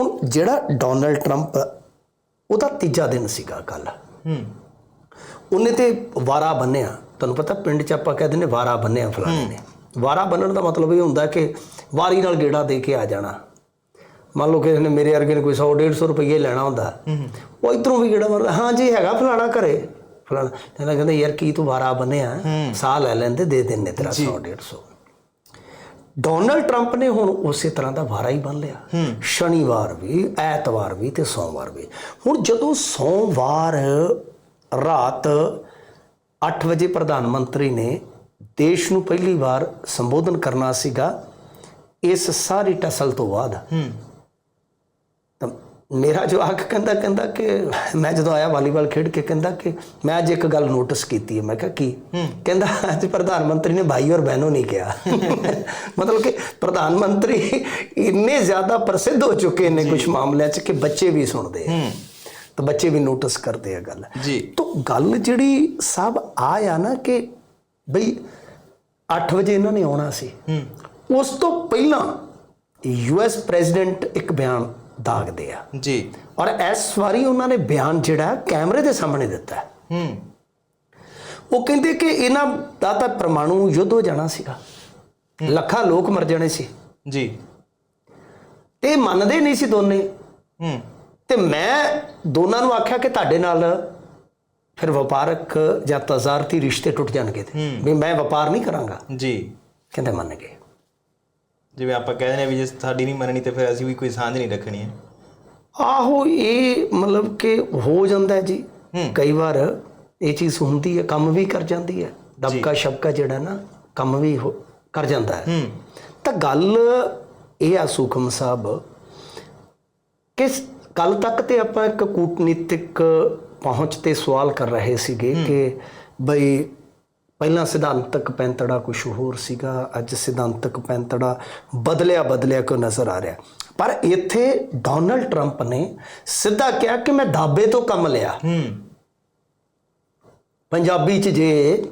ਹੁਣ ਜਿਹੜਾ Donald Trump ਉਹਦਾ ਤੀਜਾ ਦਿਨ ਸੀਗਾ ਕੱਲ ਹੂੰ। ਉਹਨੇ ਤੇ ਵਾਰਾ ਬੰਨਿਆ। ਤੁਹਾਨੂੰ ਪਤਾ ਪਿੰਡ 'ਚ ਆਪਾਂ ਕਹਿੰਦੇ ਨੇ ਵਾਰਾ ਬੰਨਿਆ ਫਲਾਣੇ ਨੇ। ਵਾਰਾ ਬੰਨਣ ਦਾ ਮਤਲਬ ਇਹ ਹੁੰਦਾ ਕਿ ਵਾਰੀ ਨਾਲ ਗੇੜਾ ਦੇ ਕੇ ਆ ਜਾਣਾ। ਮੰਨ ਲਓ ਕਿਸੇ ਨੇ ਮੇਰੇ ਵਰਗੇ ਨੇ ਕੋਈ 100 150 ਰੁਪਏ ਲੈਣਾ ਹੁੰਦਾ। ਉਹ ਇਧਰੋਂ ਵੀ ਗੇੜਾ ਮਾਰਦਾ ਹਾਂ ਜੀ ਹੈਗਾ ਫਲਾਣਾ ਘਰੇ। ਫਲਾਣਾ ਕਹਿੰਦਾ ਕਹਿੰਦਾ ਯਾਰ ਕੀ ਤੂੰ ਵਾਰਾ ਬੰਨਿਆ? ਸਾਹ ਲੈ ਲੈਂਦੇ ਦੇ ਦਿੰਨੇ ਤੇਰਾ 100 150 ਡੋਨਲਡ ਟਰੰਪ ਨੇ ਹੁਣ ਉਸੇ ਤਰ੍ਹਾਂ ਦਾ ਵਾਰਾ ਹੀ ਬੰਨ ਲਿਆ। ਸ਼ਨੀਵਾਰ ਵੀ ਐਤਵਾਰ ਵੀ ਤੇ ਸੋਮਵਾਰ ਵੀ। ਹੁਣ ਜਦੋਂ ਸੋਮਵਾਰ ਰਾਤ 8 ਵਜੇ ਪ੍ਰਧਾਨ ਮੰਤਰੀ ਨੇ ਦੇਸ਼ ਨੂੰ ਪਹਿਲੀ ਵਾਰ ਸੰਬੋਧਨ ਕਰਨਾ ਸੀਗਾ ਇਸ ਸਾਰੀ ਟਸਲ ਤੋਂ ਬਾਅਦ ਮੇਰਾ ਜਵਾਕ ਕਹਿੰਦਾ ਕਹਿੰਦਾ ਕਿ ਮੈਂ ਜਦੋਂ ਆਇਆ ਵਾਲੀਬਾਲ ਖੇਡ ਕੇ ਕਹਿੰਦਾ ਕਿ ਮੈਂ ਅੱਜ ਇੱਕ ਗੱਲ ਨੋਟਿਸ ਕੀਤੀ ਹੈ। ਮੈਂ ਕਿਹਾ ਕੀ? ਕਹਿੰਦਾ ਅੱਜ ਪ੍ਰਧਾਨ ਮੰਤਰੀ ਨੇ ਭਾਈ ਔਰ ਬਹਿਨੋ ਨਹੀਂ ਕਿਹਾ। ਮਤਲਬ ਕਿ ਪ੍ਰਧਾਨ ਮੰਤਰੀ ਇੰਨੇ ਜ਼ਿਆਦਾ ਪ੍ਰਸਿੱਧ ਹੋ ਚੁੱਕੇ ਨੇ ਕੁਝ ਮਾਮਲਿਆਂ 'ਚ ਕਿ ਬੱਚੇ ਵੀ ਸੁਣਦੇ ਆ। ਤਾਂ ਬੱਚੇ ਵੀ ਨੋਟਿਸ ਕਰਦੇ ਆ ਗੱਲ। ਜੀ। ਤਾਂ ਗੱਲ ਜਿਹੜੀ ਸਭ ਆਇਆ ਨਾ ਕਿ ਬਈ 8 ਵਜੇ ਇਹਨਾਂ ਨੇ ਆਉਣਾ ਸੀ। ਹੂੰ। ਉਸ ਤੋਂ ਪਹਿਲਾਂ ਯੂਐਸ ਪ੍ਰੈਜ਼ੀਡੈਂਟ ਇੱਕ ਬਿਆਨ ਦਾਗਦੇ ਆ। ਜੀ। ਔਰ ਇਸ ਵਾਰੀ ਉਹਨਾਂ ਨੇ ਬਿਆਨ ਜਿਹੜਾ ਕੈਮਰੇ ਦੇ ਸਾਹਮਣੇ ਦਿੱਤਾ ਹੈ। ਉਹ ਕਹਿੰਦੇ ਕਿ ਇਹਨਾਂ ਦਾ ਤਾਂ ਪਰਮਾਣੂ ਯੁੱਧ ਹੋ ਜਾਣਾ ਸੀਗਾ। ਲੱਖਾਂ ਲੋਕ ਮਰ ਜਾਣੇ ਸੀ। ਜੀ। ਤੇ ਮੰਨਦੇ ਨਹੀਂ ਸੀ ਦੋਨੇ। ਹੂੰ। ਤੇ ਮੈਂ ਦੋਨਾਂ ਨੂੰ ਆਖਿਆ ਕਿ ਤੁਹਾਡੇ ਨਾਲ ਫਿਰ ਵਪਾਰਕ ਜਾਂ ਤਜ਼ਾਰਤੀ ਰਿਸ਼ਤੇ ਟੁੱਟ ਜਾਣਗੇ ਵੀ ਮੈਂ ਵਪਾਰ ਨਹੀਂ ਕਰਾਂਗਾ। ਜੀ। ਕਹਿੰਦੇ ਮੰਨ ਗਏ। ਜਿਵੇਂ ਆਪਾਂ ਕਹਿੰਦੇ ਨੇ ਵੀ ਜੇ ਸਾਡੀ ਨਹੀਂ ਮੰਨਣੀ ਤੇ ਫਿਰ ਅਸੀਂ ਵੀ ਕੋਈ ਸਾਂਝ ਨਹੀਂ ਰੱਖਣੀ ਹੈ। ਆਹੋ ਇਹ ਮਤਲਬ ਕਿ ਹੋ ਜਾਂਦਾ ਹੈ। ਜੀ। ਕਈ ਵਾਰ ਇਹ ਚੀਜ਼ ਹੁੰਦੀ ਹੈ ਕੰਮ ਵੀ ਕਰ ਜਾਂਦੀ ਹੈ। ਦਬਕਾ ਸ਼ਬਕਾ ਜਿਹੜਾ ਨਾ ਕੰਮ ਵੀ ਕਰ ਜਾਂਦਾ ਹੈ। ਹੂੰ। ਤਾਂ ਗੱਲ ਇਹ ਆ ਸੁਖਮ ਸਾਹਿਬ ਕਿ ਕੱਲ ਤੱਕ ਤੇ ਆਪਾਂ ਇੱਕ ਕੂਟਨੀਤਿਕ ਪਹੁੰਚ ਤੇ ਸਵਾਲ ਕਰ ਰਹੇ ਸੀਗੇ ਕਿ ਬਈ ਪਹਿਲਾਂ ਸਿਧਾਂਤਕ ਪੈਂਤੜਾ ਕੁਝ ਹੋਰ ਸੀਗਾ ਅੱਜ ਸਿਧਾਂਤਕ ਪੈਂਤੜਾ ਬਦਲਿਆ ਬਦਲਿਆ ਕਿਉਂ ਨਜ਼ਰ ਆ ਰਿਹਾ? ਪਰ ਇੱਥੇ ਡੋਨਲਡ ਟਰੰਪ ਨੇ ਸਿੱਧਾ ਕਿਹਾ ਕਿ ਮੈਂ ਦਾਬੇ ਤੋਂ ਕੰਮ ਲਿਆ। ਹੂੰ। ਪੰਜਾਬੀ ਚ ਜੇ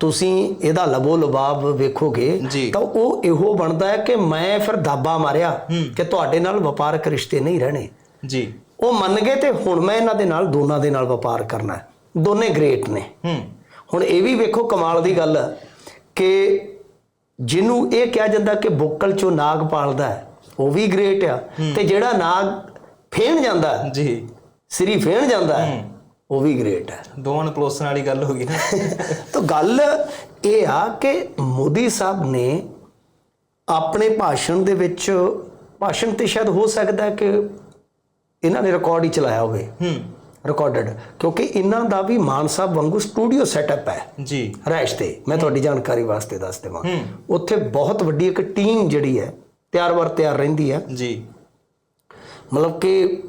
ਤੁਸੀਂ ਇਹਦਾ ਲਬੋ ਲਬਾਬ ਵੇਖੋਗੇ। ਤਾਂ ਉਹ ਇਹੋ ਬਣਦਾ ਹੈ ਕਿ ਮੈਂ ਫਿਰ ਦਾਬਾ ਮਾਰਿਆ ਕਿ ਤੁਹਾਡੇ ਨਾਲ ਵਪਾਰਕ ਰਿਸ਼ਤੇ ਨਹੀਂ ਰਹਿਣੇ। ਜੀ। ਉਹ ਮੰਨ ਗਏ ਤੇ ਹੁਣ ਮੈਂ ਇਹਨਾਂ ਦੇ ਨਾਲ ਦੋਨਾਂ ਦੇ ਨਾਲ ਵਪਾਰ ਕਰਨਾ ਹੈ। ਦੋਨੇ ਗ੍ਰੇਟ ਨੇ। ਹੂੰ। ਹੁਣ ਇਹ ਵੀ ਵੇਖੋ ਕਮਾਲ ਦੀ ਗੱਲ ਕਿ ਜਿਹਨੂੰ ਇਹ ਕਿਹਾ ਜਾਂਦਾ ਕਿ ਬੁੱਕਲ ਚੋਂ ਨਾਗ ਪਾਲਦਾ ਹੈ ਉਹ ਵੀ ਗ੍ਰੇਟ ਆ। ਤੇ ਜਿਹੜਾ ਨਾਗ ਫੇਣ ਜਾਂਦਾ ਜੀ। ਸਿਰੀ ਫੇਣ ਜਾਂਦਾ ਉਹ ਵੀ ਗ੍ਰੇਟ ਹੈ। ਦੋਵਾਂ ਨੂੰ ਪਲੋਸਣ ਵਾਲੀ ਗੱਲ ਹੋ ਗਈ ਨਾ। ਤਾਂ ਗੱਲ ਇਹ ਆ ਕਿ ਮੋਦੀ ਸਾਹਿਬ ਨੇ ਆਪਣੇ ਭਾਸ਼ਣ ਦੇ ਵਿੱਚ ਭਾਸ਼ਣ ਤੇ ਸ਼ਾਇਦ ਹੋ ਸਕਦਾ ਕਿ ਇਹਨਾਂ ਨੇ ਰਿਕਾਰਡ ਹੀ ਚਲਾਇਆ ਹੋਵੇ। ਹੂੰ। ਰਿਕਾਰਡਡ ਕਿਉਂਕਿ ਇਹਨਾਂ ਦਾ ਵੀ ਮਾਨ ਸਾਹਿਬ ਵਾਂਗੂ ਸਟੂਡੀਓ ਸੈਟਅਪ ਹੈ। ਜੀ। ਰਹਿਸ਼ ਤੇ ਮੈਂ ਤੁਹਾਡੀ ਜਾਣਕਾਰੀ ਵਾਸਤੇ ਦੱਸ ਦੇਵਾਂ। ਉੱਥੇ ਬਹੁਤ ਵੱਡੀ ਇੱਕ ਟੀਮ ਜਿਹੜੀ ਹੈ ਤਿਆਰ ਵਰ ਤਿਆਰ ਰਹਿੰਦੀ ਹੈ। ਜੀ। ਮਤਲਬ ਕਿ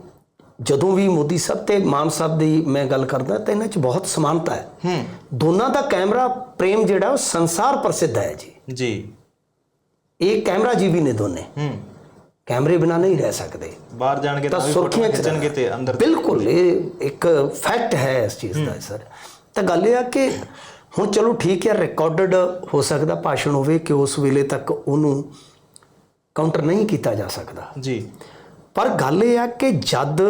ਜਦੋਂ ਵੀ ਮੋਦੀ ਸਾਹਿਬ ਤੇ ਮਾਨ ਸਾਹਿਬ ਦੀ ਮੈਂ ਗੱਲ ਕਰਦਾ ਤਾਂ ਇਹਨਾਂ 'ਚ ਬਹੁਤ ਸਮਾਨਤਾ ਹੈ। ਹੂੰ। ਦੋਨਾਂ ਦਾ ਕੈਮਰਾ ਪ੍ਰੇਮ ਜਿਹੜਾ ਉਹ ਸੰਸਾਰ ਪ੍ਰਸਿੱਧ ਹੈ ਜੀ। ਜੀ। ਇਹ ਕੈਮਰਾ ਜੀਵੀ ਨੇ ਦੋਨੇ। ਹੂੰ। ਕੈਮਰੇ ਬਿਨਾ ਨਹੀਂ ਰਹਿ ਸਕਦੇ। ਬਾਹਰ ਜਾਣਗੇ ਤਾਂ ਸੁਰਖੀਆਂ ਖਿੱਚਣਗੇ ਤੇ ਅੰਦਰ ਬਿਲਕੁਲ ਇਹ ਇੱਕ ਫੈਕਟ ਹੈ ਇਸ ਚੀਜ਼ ਦਾ ਸਰ। ਤਾਂ ਗੱਲ ਇਹ ਆ ਕਿ ਹੁਣ ਚਲੋ ਠੀਕ ਹੈ ਰਿਕਾਰਡਡ ਹੋ ਸਕਦਾ ਭਾਸ਼ਣ ਹੋਵੇ ਕਿ ਉਸ ਵੇਲੇ ਤੱਕ ਉਹਨੂੰ ਕਾਊਂਟਰ ਨਹੀਂ ਕੀਤਾ ਜਾ ਸਕਦਾ। ਜੀ। ਪਰ ਗੱਲ ਇਹ ਆ ਕਿ ਜਦ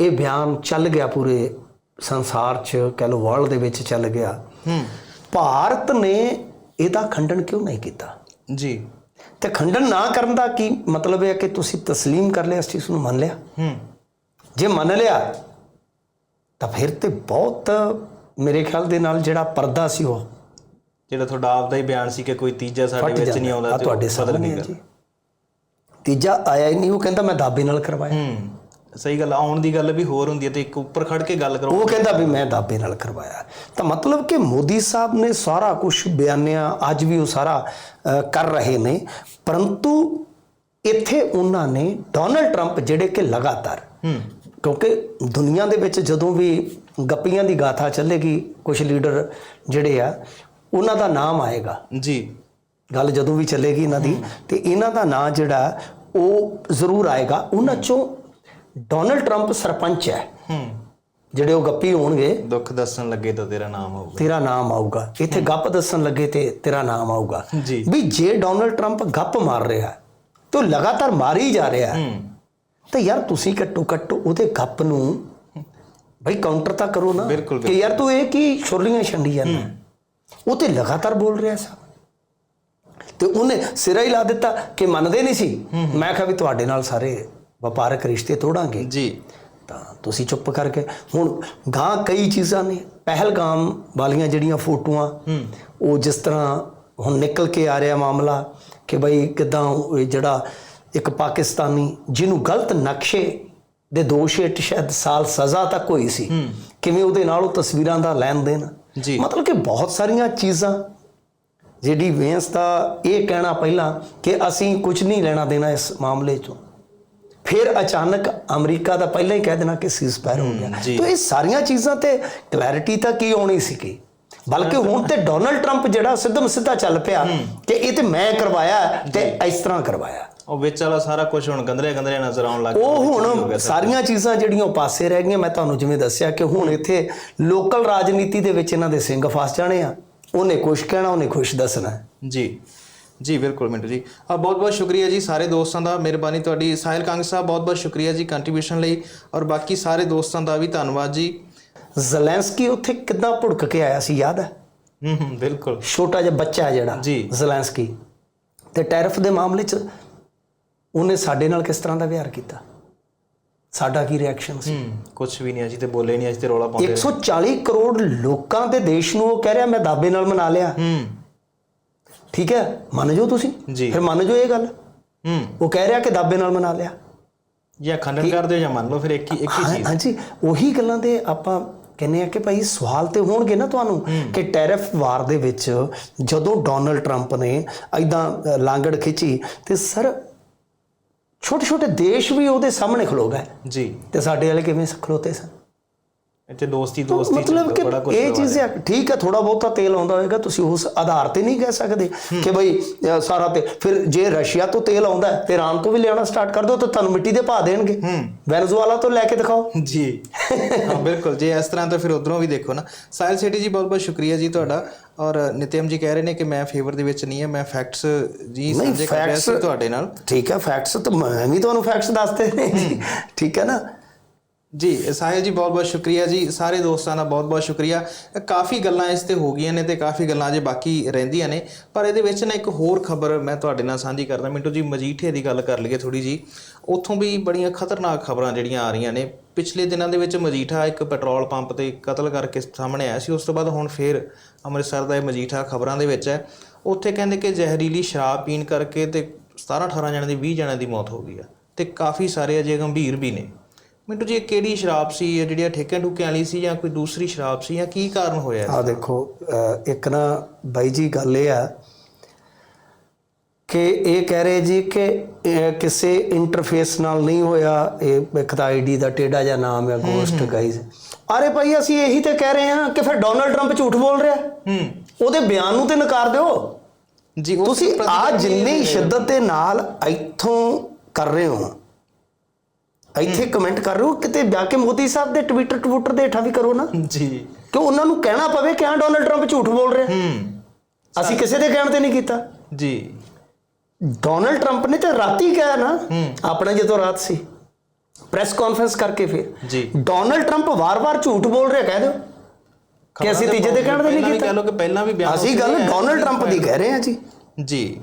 ਇਹ ਬਿਆਨ ਚੱਲ ਗਿਆ ਪੂਰੇ ਸੰਸਾਰ 'ਚ ਕਹਿ ਲਓ ਵਰਲਡ ਦੇ ਵਿੱਚ ਚੱਲ ਗਿਆ ਹੂੰ। ਭਾਰਤ ਨੇ ਇਹਦਾ ਖੰਡਨ ਕਿਉਂ ਨਹੀਂ ਕੀਤਾ? ਜੀ। ਤੇ ਖੰਡਨ ਨਾ ਕਰਨ ਦਾ ਕੀ ਮਤਲਬ ਹੈ ਕਿ ਤੁਸੀਂ تسلیم ਕਰ ਲਿਆ ਇਸ ਚੀਜ਼ ਨੂੰ ਮੰਨ ਲਿਆ ਹੂੰ ਜੇ ਮੰਨ ਲਿਆ ਤਾਂ ਫਿਰ ਤੇ ਬਹੁਤ ਮੇਰੇ ਖਿਆਲ ਦੇ ਨਾਲ ਜਿਹੜਾ ਪਰਦਾ ਸੀ ਉਹ ਜਿਹੜਾ ਤੁਹਾਡਾ ਆਪਦਾ ਹੀ ਬਿਆਨ ਸੀ ਕਿ ਕੋਈ ਤੀਜਾ ਸਾਡੇ ਫਟ ਵਿੱਚ ਜਾਂਦਾ ਨਹੀਂ ਆਉਂਦਾ ਆ ਤੇ ਤੁਹਾਡੇ ਉਹ ਬਦਲ ਸਾਹਮਣੇ ਨਹੀਂ ਹੈ ਜੀ ਤੀਜਾ ਆਇਆ ਹੀ ਨਹੀਂ ਉਹ ਕਹਿੰਦਾ ਮੈਂ ਦਾਬੇ ਨਾਲ ਕਰਵਾਇਆ ਹੂੰ ਸਹੀ ਗੱਲ ਆਉਣ ਦੀ ਗੱਲ ਵੀ ਹੋਰ ਹੁੰਦੀ ਹੈ ਤੇ ਇੱਕ ਉੱਪਰ ਖੜ ਕੇ ਗੱਲ ਕਰੋ। ਉਹ ਕਹਿੰਦਾ ਵੀ ਮੈਂ ਦਾਬੇ ਨਾਲ ਕਰਵਾਇਆ। ਤਾਂ ਮਤਲਬ ਕਿ ਮੋਦੀ ਸਾਹਿਬ ਨੇ ਸਾਰਾ ਕੁਝ ਬਿਆਨਿਆ ਅੱਜ ਵੀ ਉਹ ਸਾਰਾ ਕਰ ਰਹੇ ਨੇ। ਪਰੰਤੂ ਇੱਥੇ ਉਹਨਾਂ ਨੇ ਡੋਨਲਡ ਟਰੰਪ ਜਿਹੜੇ ਕਿ ਲਗਾਤਾਰ ਕਿਉਂਕਿ ਦੁਨੀਆ ਦੇ ਵਿੱਚ ਜਦੋਂ ਵੀ ਗੱਪੀਆਂ ਦੀ ਗਾਥਾ ਚੱਲੇਗੀ ਕੁਝ ਲੀਡਰ ਜਿਹੜੇ ਆ ਉਹਨਾਂ ਦਾ ਨਾਮ ਆਏਗਾ। ਜੀ। ਗੱਲ ਜਦੋਂ ਵੀ ਚੱਲੇਗੀ ਇਹਨਾਂ ਦੀ ਤੇ ਇਹਨਾਂ ਦਾ ਨਾਂ ਜਿਹੜਾ ਉਹ ਜ਼ਰੂਰ ਆਏਗਾ। ਉਹਨਾਂ ਚੋਂ ਡੋਨਲਡ ਟਰੰਪ ਸਰਪੰਚ ਹੈ। ਹੂੰ। ਜਿਹੜੇ ਉਹ ਗੱਪੀ ਹੋਣਗੇ ਦੁੱਖ ਦੱਸਣ ਲੱਗੇ ਤਾਂ ਤੇਰਾ ਨਾਮ ਹੋਊਗਾ ਤੇਰਾ ਨਾਮ ਆਊਗਾ। ਇੱਥੇ ਗੱਪ ਦੱਸਣ ਲੱਗੇ ਤੇ ਤੇਰਾ ਨਾਮ ਆਊਗਾ। ਜੀ। ਵੀ ਜੇ ਡੋਨਲਡ ਟਰੰਪ ਗੱਪ ਮਾਰ ਰਿਹਾ ਤੇ ਲਗਾਤਾਰ ਮਾਰੀ ਜਾ ਰਿਹਾ ਤਾਂ ਯਾਰ ਤੁਸੀਂ ਘੱਟੋ ਘੱਟ ਉਹਦੇ ਗੱਪ ਨੂੰ ਬਈ ਕਾਊਂਟਰ ਤਾਂ ਕਰੋ ਨਾ। ਕਿ ਯਾਰ ਤੂੰ ਇਹ ਕੀ ਛੁਰਲੀਆਂ ਛੰਡੀ ਜਾਂਦਾ ਉਹ ਤੇ ਲਗਾਤਾਰ ਬੋਲ ਰਿਹਾ ਸੀ ਤੇ ਉਹਨੇ ਸਿਰਾ ਹੀ ਲਾ ਦਿੱਤਾ ਕਿ ਮੰਨਦੇ ਨਹੀਂ ਸੀ। ਮੈਂ ਕਿਹਾ ਵੀ ਤੁਹਾਡੇ ਨਾਲ ਸਾਰੇ ਵਪਾਰਕ ਰਿਸ਼ਤੇ ਤੋੜਾਂਗੇ। ਜੀ। ਤਾਂ ਤੁਸੀਂ ਚੁੱਪ ਕਰਕੇ ਹੁਣ ਗਾਂ ਕਈ ਚੀਜ਼ਾਂ ਨੇ ਪਹਿਲਗਾਮ ਵਾਲੀਆਂ ਜਿਹੜੀਆਂ ਫੋਟੋਆਂ ਉਹ ਜਿਸ ਤਰ੍ਹਾਂ ਹੁਣ ਨਿਕਲ ਕੇ ਆ ਰਿਹਾ ਮਾਮਲਾ ਕਿ ਬਈ ਕਿਦਾਂ ਜਿਹੜਾ ਇੱਕ ਪਾਕਿਸਤਾਨੀ ਜਿਹਨੂੰ ਗਲਤ ਨਕਸ਼ੇ ਦੇ ਦੋਸ਼ ਹੇਠ ਸ਼ਾਇਦ ਸਾਲ ਸਜ਼ਾ ਤੱਕ ਹੋਈ ਸੀ ਕਿਵੇਂ ਉਹਦੇ ਨਾਲ ਉਹ ਤਸਵੀਰਾਂ ਦਾ ਲੈਣ ਦੇਣ। ਜੀ। ਮਤਲਬ ਕਿ ਬਹੁਤ ਸਾਰੀਆਂ ਚੀਜ਼ਾਂ ਜਿਹੜੀ ਵੇਂਸ ਦਾ ਇਹ ਕਹਿਣਾ ਪਹਿਲਾਂ ਕਿ ਅਸੀਂ ਕੁਝ ਨਹੀਂ ਲੈਣਾ ਦੇਣਾ ਇਸ ਮਾਮਲੇ 'ਚੋਂ। ਫਿਰ ਅਚਾਨਕ ਅਮਰੀਕਾ ਦਾ ਪਹਿਲਾਂ ਹੀ ਕਹਿ ਦੇਣਾ ਕਿ ਸੀਜ਼ਫਾਇਰ ਹੋ ਗਿਆ। ਤਾਂ ਇਹ ਸਾਰੀਆਂ ਚੀਜ਼ਾਂ ਤੇ ਕਲੈਰਿਟੀ ਤਾਂ ਕੀ ਆਉਣੀ ਸੀ ਕਿ? ਬਲਕਿ ਹੁਣ ਤੇ ਡੋਨਲਡ ਟਰੰਪ ਜਿਹੜਾ ਸਿੱਧਮ ਸਿੱਧਾ ਚੱਲ ਪਿਆ ਕਿ ਇਹ ਤੇ ਮੈਂ ਕਰਵਾਇਆ ਤੇ ਇਸ ਤਰ੍ਹਾਂ ਕਰਵਾਇਆ। ਉਹ ਵਿੱਚ ਵਾਲਾ ਸਾਰਾ ਕੁਝ ਹੁਣ ਗੰਦਲੇ ਗੰਦਲੇ ਨਜ਼ਰ ਆਉਣ ਲੱਗ ਗਿਆ ਉਹ ਹੁਣ? ਸਾਰੀਆਂ ਚੀਜ਼ਾਂ ਜਿਹੜੀਆਂ ਪਾਸੇ ਰਹਿ ਗਈਆਂ। ਮੈਂ ਤੁਹਾਨੂੰ ਜਿਵੇਂ ਦੱਸਿਆ ਕਿ ਹੁਣ ਇੱਥੇ ਲੋਕਲ ਰਾਜਨੀਤੀ ਦੇ ਵਿੱਚ ਇਹਨਾਂ ਦੇ ਸਿੰਘ ਫਸ ਜਾਣੇ ਆ। ਉਹਨੇ ਕੁਛ ਕਹਿਣਾ ਉਹਨੇ ਖੁਸ਼ ਦੱਸਣਾ। ਜੀ। ਜੀ ਬਿਲਕੁਲ ਮਿੰਟੂ ਜੀ। ਆ ਬਹੁਤ ਬਹੁਤ ਸ਼ੁਕਰੀਆ ਜੀ ਸਾਰੇ ਦੋਸਤਾਂ ਦਾ ਮਿਹਰਬਾਨੀ ਤੁਹਾਡੀ। ਸਾਹਿਲ ਕੰਗ ਸਾਹਿਬ ਬਹੁਤ ਬਹੁਤ ਸ਼ੁਕਰੀਆ ਜੀ ਕੰਟਰੀਬਿਊਸ਼ਨ ਲਈ। ਔਰ ਬਾਕੀ ਸਾਰੇ ਦੋਸਤਾਂ ਦਾ ਵੀ ਧੰਨਵਾਦ ਜੀ। ਜ਼ਲੈਂਸਕੀ ਉੱਥੇ ਕਿੱਦਾਂ ਭੁੜਕ ਕੇ ਆਇਆ ਸੀ ਯਾਦ ਹੈ? ਹੂੰ ਹੂੰ ਬਿਲਕੁਲ। ਛੋਟਾ ਜਿਹਾ ਬੱਚਾ ਹੈ ਜਿਹੜਾ ਜੀ। ਜ਼ਲੈਂਸਕੀ। ਤੇ ਟੈਰਿਫ ਦੇ ਮਾਮਲੇ 'ਚ ਉਹਨੇ ਸਾਡੇ ਨਾਲ ਕਿਸ ਤਰ੍ਹਾਂ ਦਾ ਵਿਹਾਰ ਕੀਤਾ? ਸਾਡਾ ਕੀ ਰਿਐਕਸ਼ਨ ਸੀ? ਕੁਝ ਵੀ ਨਹੀਂ ਅਸੀਂ ਤੇ ਬੋਲੇ ਨਹੀਂ ਅਸੀਂ ਤੇ ਰੌਲਾ ਪਾਉਂਦੇ 140 ਕਰੋੜ ਲੋਕਾਂ ਦੇ ਦੇਸ਼ ਨੂੰ ਉਹ ਕਹਿ ਰਿਹਾ ਮੈਂ ਦਾਬੇ ਨਾਲ ਮਨਾ ਲਿਆ। ਹੂੰ। ਠੀਕ ਹੈ? ਮੰਨ ਜਾਓ ਤੁਸੀਂ? ਜੀ। ਫਿਰ ਮੰਨ ਜਾਓ ਇਹ ਗੱਲ। ਹੂੰ। ਉਹ ਕਹਿ ਰਿਹਾ ਕਿ ਦਾਬੇ ਨਾਲ ਮਨਾ ਲਿਆ। ਜਾਂ ਖੰਡਨ ਕਰਦੇ ਹੋ ਜਾਂ ਮੰਨ ਲਓ ਫਿਰ ਇੱਕ ਹੀ ਇੱਕ ਹੀ ਹਾਂ- ਚੀਜ਼। ਹਾਂਜੀ ਉਹੀ ਗੱਲਾਂ ਦੇ ਆਪਾਂ ਕਹਿੰਦੇ ਆ ਕਿ ਭਾਈ ਸਵਾਲ ਤੇ ਹੋਣਗੇ ਨਾ ਤੁਹਾਨੂੰ ਕਿ ਟੈਰਿਫ ਵਾਰ ਦੇ ਵਿੱਚ ਜਦੋਂ ਡੋਨਲਡ ਟਰੰਪ ਨੇ ਐਦਾਂ ਲਾਂਗੜ ਖਿੱਚੀ ਤੇ ਸਰ ਛੋਟੇ ਛੋਟੇ ਦੇਸ਼ ਵੀ ਉਹਦੇ ਸਾਹਮਣੇ ਖਲੋ ਗਏ। ਜੀ। ਤੇ ਸਾਡੇ ਵਾਲੇ ਕਿਵੇਂ ਖਲੋਤੇ ਸਨ? ਇੱਥੇ ਦੋਸਤੀ ਦੋਸਤੀ ਮਤਲਬ ਕਿ ਇਹ ਚੀਜ਼ ਹੈ। ਠੀਕ ਹੈ ਥੋੜਾ ਬਹੁਤਾ ਤੇਲ ਆਉਂਦਾ ਹੋਏਗਾ ਤੁਸੀਂ ਉਸ ਆਧਾਰ ਤੇ ਨਹੀਂ ਕਹਿ ਸਕਦੇ ਕਿ ਅ, ਸਾਰਾ ਤੇ ਫਿਰ ਜੇ ਰਸ਼ੀਆ ਤੋਂ ਤੇਲ ਆਉਂਦਾ ਤੇ ਇਰਾਨ ਤੋਂ ਵੀ ਲਿਆਉਣਾ ਸਟਾਰਟ ਕਰ ਦਿਓ ਤਾਂ ਤੁਹਾਨੂੰ ਮਿੱਟੀ ਦੇ ਭਾਅ ਦੇਣਗੇ। ਵੈਨਜ਼ੂਏਲਾ ਤੋਂ ਲੈ ਕੇ ਦਿਖਾਓ। ਜੀ। ਹਾਂ ਬਿਲਕੁਲ। ਜੇ ਇਸ ਤਰ੍ਹਾਂ ਤਾਂ ਫਿਰ ਉਧਰੋਂ ਵੀ ਦੇਖੋ ਨਾ। ਸਾਹਿਲ ਸੇਠੀ ਜੀ ਬਹੁਤ ਬਹੁਤ ਸ਼ੁਕਰੀਆ ਜੀ ਤੁਹਾਡਾ। ਔਰ ਨਿਤਿਅਮ ਜੀ ਕਹਿ ਰਹੇ ਨੇ ਕਿ ਮੈਂ ਫੇਵਰ ਦੇ ਵਿੱਚ ਨਹੀਂ ਹੈ ਮੈਂ ਫੈਕਟਸ ਜੀ ਸਾਂਝੇ ਕਰ ਰਿਹਾ ਸੀ ਤੁਹਾਡੇ ਨਾਲ। ਠੀਕ ਹੈ ਫੈਕਟਸ ਤਾਂ ਮੈਂ ਵੀ ਤੁਹਾਨੂੰ ਫੈਕਟਸ ਦੱਸਦੇ ਨੇ। ਠੀਕ ਹੈ ਨਾ? ਜੀ, ਸਾਹਿਲ ਜੀ ਬਹੁਤ ਬਹੁਤ ਸ਼ੁਕਰੀਆ ਜੀ। ਸਾਰੇ ਦੋਸਤਾਂ ਦਾ ਬਹੁਤ ਬਹੁਤ ਸ਼ੁਕਰੀਆ। ਕਾਫੀ ਗੱਲਾਂ ਇਸ ਤੇ ਹੋ ਗਈਆਂ ਨੇ ਤੇ ਕਾਫੀ ਗੱਲਾਂ ਅਜੇ ਬਾਕੀ ਰਹਿੰਦੀਆਂ ਨੇ। ਪਰ ਇਹਦੇ ਵਿੱਚ ਨਾ ਇੱਕ ਹੋਰ ਖਬਰ ਮੈਂ ਤੁਹਾਡੇ ਨਾਲ ਸਾਂਝੀ ਕਰਦਾ। ਮਿੰਟੂ ਜੀ ਮਜੀਠੇ ਦੀ ਗੱਲ ਕਰ ਲਈਏ ਥੋੜੀ ਜੀ ਉੱਥੋਂ ਵੀ ਬੜੀਆਂ ਖਤਰਨਾਕ ਖਬਰਾਂ ਜਿਹੜੀਆਂ ਆ ਰਹੀਆਂ ਨੇ। ਪਿਛਲੇ ਦਿਨਾਂ ਦੇ ਵਿੱਚ ਮਜੀਠਾ ਇੱਕ ਪੈਟਰੋਲ ਪੰਪ ਤੇ ਕਤਲ ਕਰਕੇ ਸਾਹਮਣੇ ਆਇਆ ਸੀ। ਉਸ ਤੋਂ ਬਾਅਦ ਹੁਣ ਫੇਰ ਅੰਮ੍ਰਿਤਸਰ ਦਾ ਇਹ ਮਜੀਠਾ ਖਬਰਾਂ ਦੇ ਵਿੱਚ ਹੈ। ਉੱਥੇ ਕਹਿੰਦੇ ਕਿ ਜ਼ਹਿਰੀਲੀ ਸ਼ਰਾਬ ਪੀਣ ਕਰਕੇ ਤੇ 17 18 ਜਣਿਆਂ ਦੀ 20 ਜਣਿਆਂ ਦੀ ਮੌਤ ਹੋ ਗਈ ਆ। ਤੇ ਕਾਫੀ ਸਾਰੇ ਅਜੇ ਗੰਭੀਰ ਵੀ ਨੇ। ਮਿੰਟੂ ਜੀ ਇਹ ਕਿਹੜੀ ਸ਼ਰਾਬ ਸੀ? ਇਹ ਜਿਹੜੀ ਠੇਕੇ ਠੁਕਿਆਂ ਵਾਲੀ ਸੀ ਜਾਂ ਕੋਈ ਦੂਸਰੀ ਸ਼ਰਾਬ ਸੀ ਜਾਂ ਕੀ ਕਾਰਨ ਹੋਇਆ ਆ ਦੇਖੋ ਇੱਕ ਨਾ ਬਾਈ ਜੀ ਗੱਲ ਇਹ ਆ ਕਿ ਇਹ ਕਹਿ ਰਹੇ ਜੀ ਕਿ ਕਿਸੇ ਇੰਟਰਫੇਸ ਨਾਲ ਨਹੀਂ ਹੋਇਆ। ਇਹ ਇੱਕ ਤਾਂ ਆਈਡੀ ਦਾ ਟੇਡਾ ਜਿਹਾ ਨਾਮ ਹੈ ਗੋਸਟ ਗਾਈਜ਼ ਅਰੇ ਭਾਈ ਅਸੀਂ ਇਹੀ ਤੇ ਕਹਿ ਰਹੇ ਹਾਂ ਕਿ ਫਿਰ ਡੋਨਲਡ ਟਰੰਪ ਝੂਠ ਬੋਲ ਰਿਹਾ। ਹੂੰ। ਉਹਦੇ ਬਿਆਨ ਨੂੰ ਤੇ ਨਕਾਰ ਦਿਓ। ਜੀ ਤੁਸੀਂ ਆ ਜਿੰਨੀ ਸ਼ਿੱਦਤ ਦੇ ਨਾਲ ਇੱਥੋਂ ਕਰ ਰਹੇ ਹੋ। ਇੱਥੇ ਕਮੈਂਟ ਕਰ ਰਹੇ ਹੋ ਕਿਤੇ ਜਾ ਕੇ ਮੋਦੀ ਸਾਹਿਬ ਦੇ ਟਵਿੱਟਰ ਟਵਿੱਟਰ ਦੇ ਹੇਠਾਂ ਵੀ ਕਰੋ ਨਾ। ਜੀ। ਕਿ ਉਹਨਾਂ ਨੂੰ ਕਹਿਣਾ ਪਵੇ ਕਿ ਹਾਂ ਡੋਨਲਡ ਟਰੰਪ ਝੂਠ ਬੋਲ ਰਿਹਾ। ਹੂੰ। ਅਸੀਂ ਕਿਸੇ ਦੇ ਕਹਿਣ ਤੇ ਨਹੀਂ ਕੀਤਾ। ਜੀ। ਡੋਨਲਡ ਟਰੰਪ ਨੇ ਤੇ ਰਾਤੀ ਕਿਹਾ ਨਾ ਆਪਣੇ ਜਦੋਂ ਰਾਤ ਸੀ ਪ੍ਰੈਸ ਕਾਨਫਰੰਸ ਕਰਕੇ ਫਿਰ। ਜੀ। ਡੋਨਲਡ ਟਰੰਪ ਵਾਰ-ਵਾਰ ਝੂਠ ਬੋਲ ਰਿਹਾ ਕਹਿ ਦਿਓ। ਕਿ ਅਸੀਂ ਤੀਜੇ ਦੇ ਕਹਿਣ ਤੇ ਨਹੀਂ ਕੀਤਾ। ਕਹਿ ਲਓ ਕਿ ਪਹਿਲਾਂ ਵੀ ਬਿਆਨ ਅਸੀਂ ਗੱਲ ਡੋਨਲਡ। ਟਰੰਪ ਦੀ ਕਹਿ ਰਹੇ ਹਾਂ ਜੀ। ਜੀ।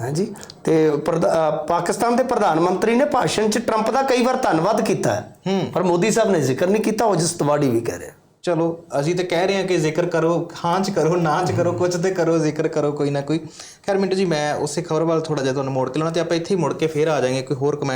ਹਾਂਜੀ? ਤੇ ਪ੍ਰਧਾ- ਪਾਕਿਸਤਾਨ ਦੇ ਪ੍ਰਧਾਨ ਮੰਤਰੀ ਨੇ ਭਾਸ਼ਣ 'ਚ ਟਰੰਪ ਦਾ ਕਈ ਵਾਰ ਧੰਨਵਾਦ ਕੀਤਾ ਹੈ। ਪਰ ਮੋਦੀ ਸਾਹਿਬ ਨੇ ਜ਼ਿਕਰ ਨਹੀਂ ਕੀਤਾ ਉਹ ਜਿਸ ਤਵਾੜੀ ਵੀ ਕਹਿ ਰਿਹਾ। ਚਲੋ ਅਸੀਂ ਤਾਂ ਕਹਿ ਰਹੇ ਹਾਂ ਕਿ ਜ਼ਿਕਰ ਕਰੋ ਹਾਂ ਚ ਕਰੋ ਨਾ ਚ ਕਰੋ ਕੁਝ ਤੇ ਕਰੋ ਜ਼ਿਕਰ ਕਰੋ ਕੋਈ ਨਾ ਕੋਈ। ਖੈਰ ਮਿੰਟੂ ਜੀ ਮੈਂ ਉਸੇ ਖਬਰ ਵੱਲ ਥੋੜਾ ਜਿਹਾ ਤੁਹਾਨੂੰ ਮੋੜ ਕੇ ਲਾਉਣਾ ਤੇ ਆਪਾਂ ਇੱਥੇ ਹੀ ਮੁੜ ਕੇ ਫੇਰ ਆ ਜਾਾਂਗੇ ਕੋਈ ਹੋਰ ਕਮੈਂਟ